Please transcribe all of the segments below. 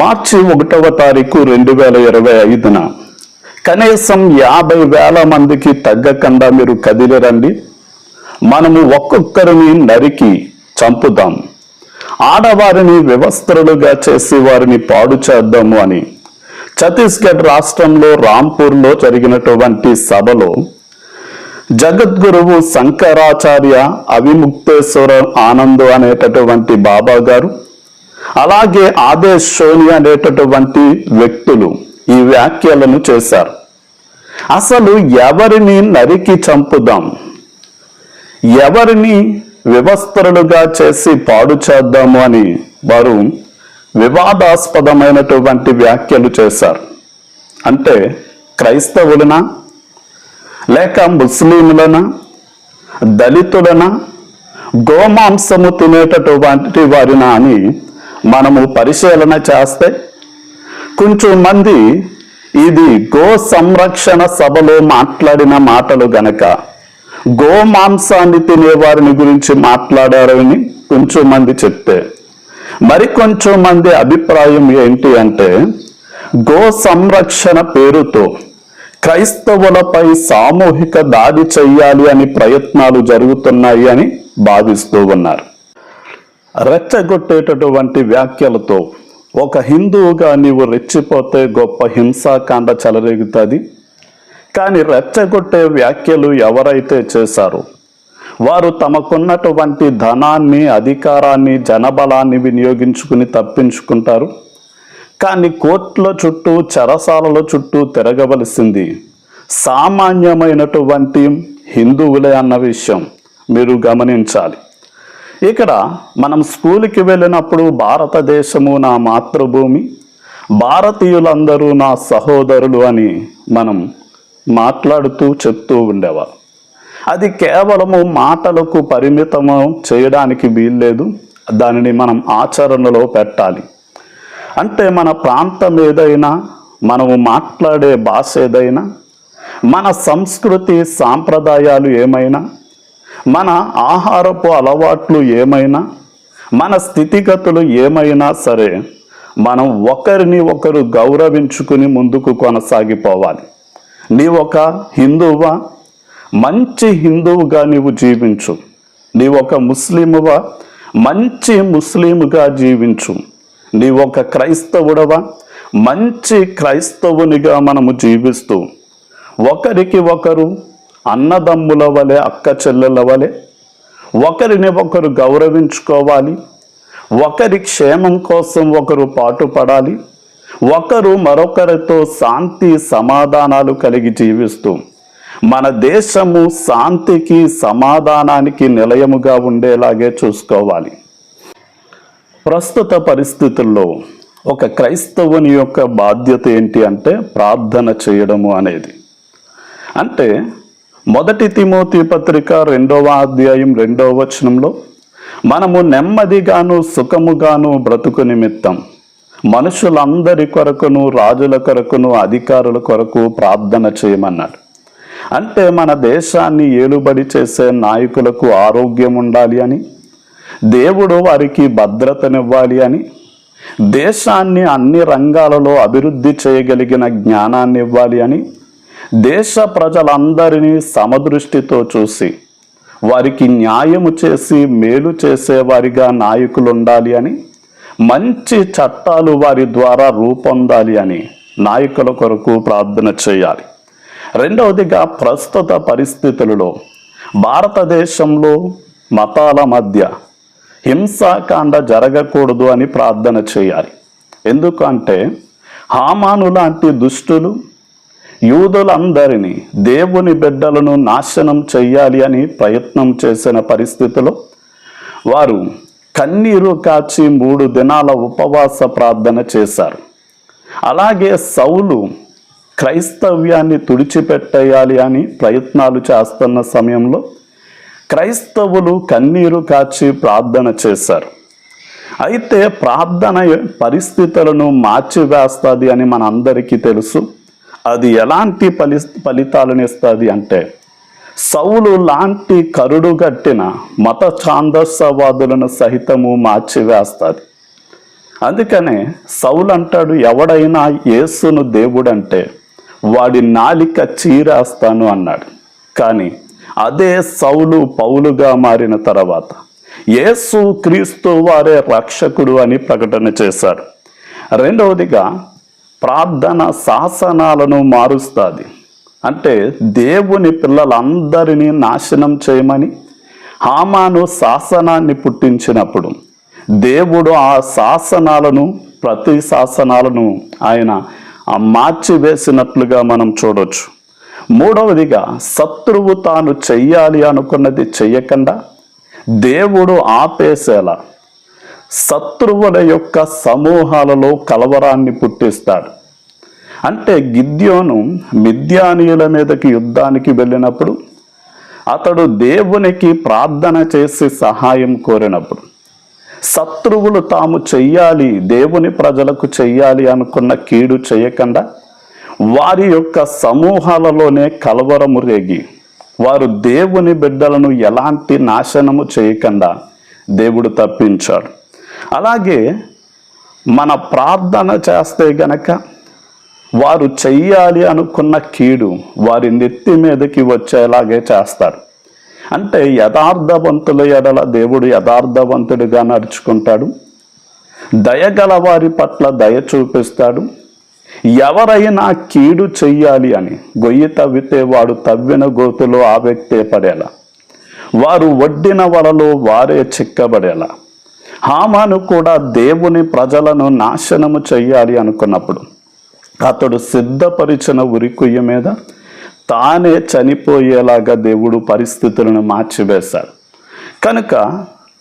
మార్చి ఒకటవ తారీఖు రెండు వేల ఇరవై ఐదున కనీసం యాభై వేల మందికి తగ్గకుండా మీరు కదిలిరండి. మనము ఒక్కొక్కరిని నరికి చంపుదాం. ఆడవారిని వ్యవస్థలుగా చేసి వారిని పాడు చేద్దాము అని ఛత్తీస్గఢ్ రాష్ట్రంలో రాంపూర్లో జరిగినటువంటి సభలో జగద్గురువు శంకరాచార్య అవిముక్తేశ్వర ఆనంద్ అనేటటువంటి బాబా గారు అలాగే ఆదేశ్ సోని అనేటటువంటి వ్యక్తులు ఈ వ్యాఖ్యలను చేశారు. అసలు ఎవరిని నరికి చంపుదాం? ఎవరిని వివస్త్రులుగా చేసి పాడు చేద్దాము అని వారు వివాదాస్పదమైనటువంటి వ్యాఖ్యలు చేశారు. అంటే క్రైస్తవులనా? లేక ముస్లింలనా? దళితులనా? గోమాంసము తినేటటువంటి వారినా అని మనము పరిశీలన చేస్తే కొంచెం మంది ఇది గో సంరక్షణ సభలో మాట్లాడిన మాటలు గనక గోమాంసాన్ని తినే వారిని గురించి మాట్లాడారని కొంచెం మంది చెప్తే మరి కొంచెం మంది అభిప్రాయం ఏంటి అంటే గో సంరక్షణ పేరుతో క్రైస్తవులపై సామూహిక దాడి చెయ్యాలి అని ప్రయత్నాలు జరుగుతున్నాయి అని భావిస్తూ ఉన్నారు. రెచ్చగొట్టేటటువంటి వ్యాఖ్యలతో ఒక హిందువుగా నీవు రెచ్చిపోతే గొప్ప హింసాకాండ చెలరేగుతుంది. కానీ రెచ్చగొట్టే వ్యాఖ్యలు ఎవరైతే చేశారో వారు తమకున్నటువంటి ధనాన్ని అధికారాన్ని జనబలాన్ని వినియోగించుకుని తప్పించుకుంటారు. కానీ కోర్టుల చుట్టూ చెరసాలల చుట్టూ తిరగవలసింది సామాన్యమైనటువంటి హిందువులే అన్న విషయం మీరు గమనించాలి. ఇక్కడ మనం స్కూల్కి వెళ్ళినప్పుడు భారతదేశము నా మాతృభూమి భారతీయులందరూ నా సహోదరులు అని మనం మాట్లాడుతూ చెప్తూ ఉండేవారు. అది కేవలము మాటలకు పరిమితము చేయడానికి వీల్లేదు. దానిని మనం ఆచరణలో పెట్టాలి. అంటే మన ప్రాంతం ఏదైనా మనము మాట్లాడే భాష ఏదైనా మన సంస్కృతి సాంప్రదాయాలు ఏమైనా మన ఆహారపు అలవాట్లు ఏమైనా మన స్థితిగతులు ఏమైనా సరే మనం ఒకరిని ఒకరు గౌరవించుకుని ముందుకు కొనసాగిపోవాలి. నీ ఒక హిందువా మంచి హిందువుగా నీవు జీవించు. నీ ఒక ముస్లిమువా? మంచి ముస్లిముగా జీవించు. నీ ఒక క్రైస్తవుడవా? మంచి క్రైస్తవునిగా మనము జీవిస్తూ ఒకరికి ఒకరు అన్నదమ్ముల వలె అక్క చెల్లెల వలె ఒకరిని ఒకరు గౌరవించుకోవాలి. ఒకరి క్షేమం కోసం ఒకరు పాటుపడాలి. ఒకరు మరొకరితో శాంతి సమాధానాలు కలిగి జీవిస్తూ మన దేశము శాంతికి సమాధానానికి నిలయముగా ఉండేలాగే చూసుకోవాలి. ప్రస్తుత పరిస్థితుల్లో ఒక క్రైస్తవుని యొక్క బాధ్యత ఏంటి అంటే ప్రార్థన చేయడము అనేది. అంటే మొదటి తిమోతి పత్రిక రెండవ అధ్యాయం రెండవ వచనంలో మనము నెమ్మదిగాను సుఖముగాను బ్రతుకు నిమిత్తం మనుషులందరి కొరకును రాజుల కొరకును అధికారుల కొరకు ప్రార్థన చేయమన్నాడు. అంటే మన దేశాన్ని ఏలుబడి చేసే నాయకులకు ఆరోగ్యం ఉండాలి అని దేవుడు వారికి భద్రతనివ్వాలి అని దేశాన్ని అన్ని రంగాలలో అభివృద్ధి చేయగలిగిన జ్ఞానాన్ని ఇవ్వాలి అని దేశ ప్రజలందరినీ సమదృష్టితో చూసి వారికి న్యాయము చేసి మేలు చేసేవారిగా నాయకులు ఉండాలి అని మంచి చట్టాలు వారి ద్వారా రూపొందాలి అని నాయకుల కొరకు ప్రార్థన చేయాలి. రెండవదిగా ప్రస్తుత పరిస్థితులలో భారతదేశంలో మతాల మధ్య హింసాకాండ జరగకూడదు అని ప్రార్థన చేయాలి. ఎందుకంటే హామాను లాంటి దుష్టులు యూదులందరినీ దేవుని బిడ్డలను నాశనం చెయ్యాలి అని ప్రయత్నం చేసిన పరిస్థితిలో వారు కన్నీరు కాచి మూడు దినాల ఉపవాస ప్రార్థన చేశారు. అలాగే సౌలు క్రైస్తవ్యాన్ని తుడిచిపెట్టేయాలి అని ప్రయత్నాలు చేస్తున్న సమయంలో క్రైస్తవులు కన్నీరు కాచి ప్రార్థన చేశారు. అయితే ప్రార్థన పరిస్థితులను మార్చివేస్తుంది అని మనందరికీ తెలుసు. అది ఎలాంటి ఫలి ఫలితాలను ఇస్తుంది అంటే సౌలు లాంటి కరుడుగట్టిన మత ఛాందస్సవాదులను సహితము మార్చివేస్తుంది. అందుకనే సౌలు అంటాడు ఎవడైనా యేసును దేవుడంటే వాడి నాలిక చీరేస్తాను అన్నాడు. కానీ అదే సౌలు పౌలుగా మారిన తర్వాత యేసు క్రీస్తు వారే రక్షకుడు అని ప్రకటన చేశాడు రెండవదిగా ప్రార్థన శాసనాలను మారుస్తుంది. అంటే దేవుని పిల్లలందరినీ నాశనం చేయమని హామాను శాసనాన్ని పుట్టించినప్పుడు దేవుడు ఆ శాసనాలను ప్రతి శాసనాలను ఆయన మార్చివేసినట్లుగా మనం చూడొచ్చు. మూడవదిగా శత్రువు తాను చెయ్యాలి అనుకున్నది చెయ్యకుండా దేవుడు ఆపేసేలా. శత్రువుల యొక్క సమూహాలలో కలవరాన్ని పుట్టిస్తాడు. అంటే గిద్యోను మిద్యానీయుల మీదకి యుద్ధానికి వెళ్ళినప్పుడు అతడు దేవునికి ప్రార్థన చేసి సహాయం కోరినప్పుడు శత్రువులు తాము చెయ్యాలి దేవుని ప్రజలకు చెయ్యాలి అనుకున్న కీడు చేయకుండా వారి యొక్క సమూహాలలోనే కలవరము రేగి వారు దేవుని బిడ్డలను ఎలాంటి నాశనము చేయకుండా దేవుడు తప్పించాడు. అలాగే మన ప్రార్థన చేస్తే గనక వారు చెయ్యాలి అనుకున్న కీడు వారి నెత్తి మీదకి వచ్చేలాగే చేస్తారు. అంటే యథార్థవంతుల ఎడల దేవుడు యథార్థవంతుడిగా నడుచుకుంటాడు. దయగల వారి పట్ల దయ చూపిస్తాడు. ఎవరైనా కీడు చెయ్యాలి అని గొయ్యి తవ్వితే వాడు తవ్విన గోతులో ఆ వ్యక్తే పడేలా. వారు వడ్డిన వలలో వారే చిక్కబడేలా. హామాను కూడా దేవుని ప్రజలను నాశనము చెయ్యాలి అనుకున్నప్పుడు అతడు సిద్ధపరిచిన ఉరికుయ్య మీద తానే చనిపోయేలాగా దేవుడు పరిస్థితులను మార్చివేశాడు. కనుక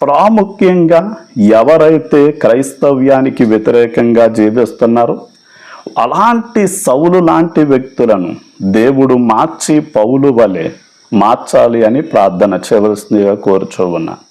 ప్రాముఖ్యంగా ఎవరైతే క్రైస్తవ్యానికి వ్యతిరేకంగా జీవిస్తున్నారో అలాంటి సౌలు లాంటి వ్యక్తులను దేవుడు మార్చి పౌలు వలె మార్చాలి అని ప్రార్థన చేయవలసిందిగా కోరుచూ ఉన్నాను.